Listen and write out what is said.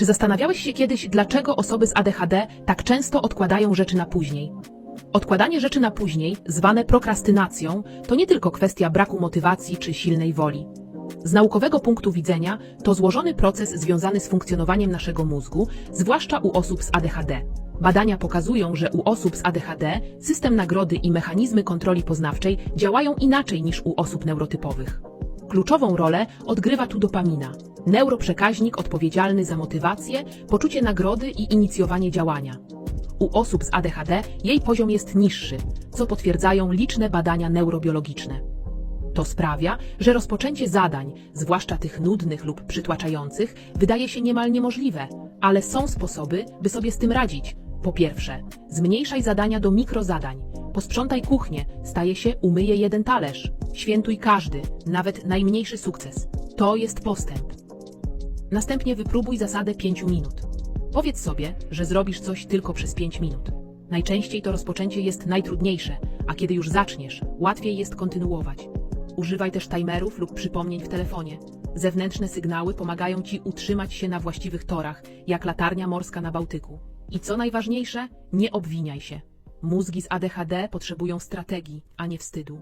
Czy zastanawiałeś się kiedyś, dlaczego osoby z ADHD tak często odkładają rzeczy na później? Odkładanie rzeczy na później, zwane prokrastynacją, to nie tylko kwestia braku motywacji czy silnej woli. Z naukowego punktu widzenia to złożony proces związany z funkcjonowaniem naszego mózgu, zwłaszcza u osób z ADHD. Badania pokazują, że u osób z ADHD system nagrody i mechanizmy kontroli poznawczej działają inaczej niż u osób neurotypowych. Kluczową rolę odgrywa tu dopamina, neuroprzekaźnik odpowiedzialny za motywację, poczucie nagrody i inicjowanie działania. U osób z ADHD jej poziom jest niższy, co potwierdzają liczne badania neurobiologiczne. To sprawia, że rozpoczęcie zadań, zwłaszcza tych nudnych lub przytłaczających, wydaje się niemal niemożliwe, ale są sposoby, by sobie z tym radzić. Po pierwsze, zmniejszaj zadania do mikrozadań. Posprzątaj kuchnię, staje się umyje jeden talerz. Świętuj każdy, nawet najmniejszy sukces. To jest postęp. Następnie wypróbuj zasadę 5 minut. Powiedz sobie, że zrobisz coś tylko przez 5 minut. Najczęściej to rozpoczęcie jest najtrudniejsze, a kiedy już zaczniesz, łatwiej jest kontynuować. Używaj też timerów lub przypomnień w telefonie. Zewnętrzne sygnały pomagają Ci utrzymać się na właściwych torach, jak latarnia morska na Bałtyku. I co najważniejsze, nie obwiniaj się. Mózgi z ADHD potrzebują strategii, a nie wstydu.